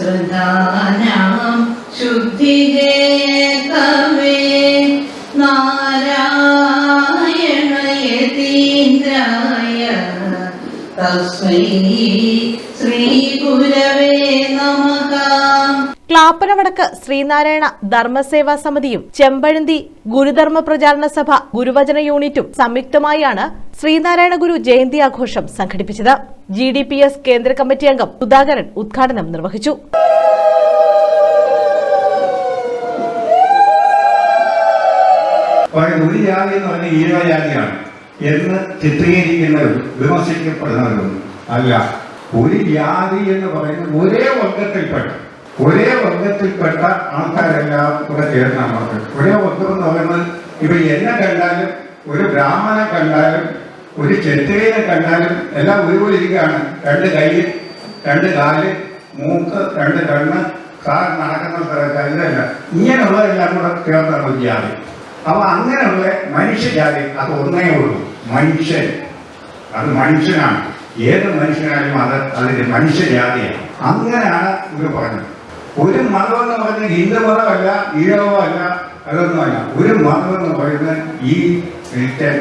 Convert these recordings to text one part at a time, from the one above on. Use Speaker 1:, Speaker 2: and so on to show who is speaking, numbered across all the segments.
Speaker 1: ശ്രുതാനാം ശുദ്ധിജേതവേ നാരായണയതീന്ദ്രായ. തസ്മൈ ശ്രീഗുരവേ നമഃ.
Speaker 2: ക്ലാപ്പനവടക്ക് ശ്രീനാരായണ ധർമ്മസേവാ സമിതിയും ചെമ്പഴന്തി ഗുരുധർമ്മ പ്രചാരണ സഭ ഗുരുവചന യൂണിറ്റും സംയുക്തമായാണ് ശ്രീനാരായണ ഗുരു ജയന്തി ആഘോഷം സംഘടിപ്പിച്ചത്. ജി ഡി പി എസ് കേന്ദ്ര കമ്മിറ്റി അംഗം സുധാകരൻ ഉദ്ഘാടനം നിർവഹിച്ചു.
Speaker 3: ഒരു ജാതി എന്ന് പറഞ്ഞാൽ ഈഴജാതിയാണ് എന്ന് ചിത്രീകരിക്കുന്നവരും വിമർശിക്കപ്പെടുന്നവരും അല്ല. ഒരു ജാതി എന്ന് പറയുന്നത് ഒരേ വർഗത്തിൽപ്പെട്ട ഒരേ വർഗത്തിൽപ്പെട്ട ആൾക്കാരെല്ലാം കൂടെ ചേർന്ന അവർക്ക്. ഒരേ വർഗം എന്ന് പറയുന്നത് ഇപ്പൊ എന്നെ കണ്ടാലും ഒരു ബ്രാഹ്മണനെ കണ്ടാലും ഒരു ക്ഷത്രിയനെ കണ്ടാലും എല്ലാം ഒരുപോലെ ഇരിക്കുകയാണ്. രണ്ട് കൈ രണ്ട് കാൽ മൂക്ക് രണ്ട് കണ്ണ് കാർ നടക്കുന്ന സ്ഥലത്ത് ഇതല്ല. ഇങ്ങനെയുള്ളതെല്ലാം കൂടെ ചേർത്താണ് ഒരു ജാതി. അപ്പൊ അങ്ങനെയുള്ള മനുഷ്യജാതി അത് ഒന്നേ ഉള്ളൂ. മനുഷ്യൻ. അത് മനുഷ്യനാണ്. ഏത് മനുഷ്യനായാലും അത് അതിന്റെ മനുഷ്യജാതിയാണ്. അങ്ങനെയാണ് ഇവർ പറഞ്ഞത്. ഒരു മതം എന്ന് പറയുന്നത് ഹിന്ദു മതമല്ല ഈഴവമല്ല അതൊന്നുമല്ല. ഒരു മതം എന്ന് പറയുന്നത് ഈ ക്രിസ്ത്യൻ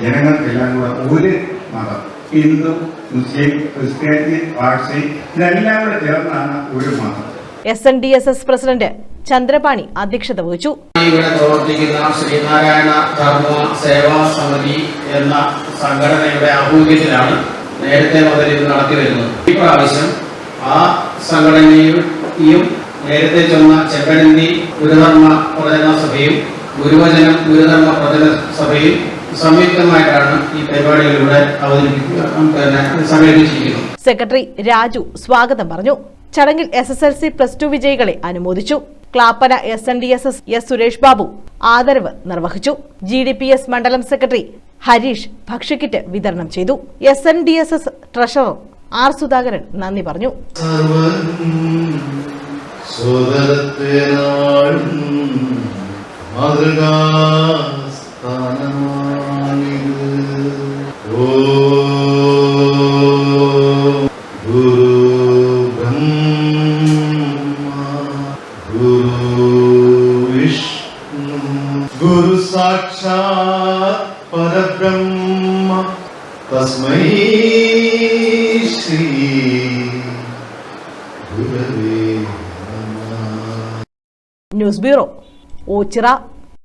Speaker 3: ജനങ്ങൾക്കെല്ലാം കൂടെ ഒരു മതം. ഹിന്ദു മുസ്ലിം ക്രിസ്ത്യാനി പാഴ്സി ഇതെല്ലാം കൂടെ ചേർന്നാണ് ഒരു മതം.
Speaker 2: S N D S S president Chandrapani അധ്യക്ഷത വഹിച്ചു.
Speaker 4: ഇവിടെ പ്രവർത്തിക്കുന്ന ശ്രീനാരായണ ധർമ്മ സേവാ സമിതി എന്ന സംഘടനയുടെ ആഭിമുഖ്യത്തിലാണ് നേരത്തെ മുതൽ ഇത് നടത്തി വരുന്നത്. ഈ പ്രാവശ്യം ആ സംഘടനയും നേരത്തെ ചൊന്ന ചെമ്പഴന്തി ഗുരുധർമ്മ പ്രചരണ സഭയും ഗുരുവചനം ഗുരുധർമ്മ പ്രചരണ സഭയും സംയുക്തമായിട്ടാണ് ഈ പരിപാടികളിലൂടെ അവതരിപ്പിക്കുക. പിന്നെ സംഘടിപ്പിച്ചിരിക്കുന്നത്
Speaker 2: സെക്രട്ടറി രാജു സ്വാഗതം പറഞ്ഞു. ചടങ്ങിൽ S S L C plus two വിജയികളെ അനുമോദിച്ചു. Clappana S N D S S S Suresh Babu ആദരവ് നിർവഹിച്ചു. ജി ഡി പി എസ് മണ്ഡലം സെക്രട്ടറി ഹരീഷ് ഭക്ഷ്യക്കിറ്റ് വിതരണം ചെയ്തു. S N D S S treasurer R Sudhakaran നന്ദി പറഞ്ഞു.
Speaker 5: ഗുരു സാക്ഷാ പരബ്രഹ്മ തസ്മൈ ശ്രീ
Speaker 2: ന്യൂസ് ബ്യൂറോ ഓച്ചിറ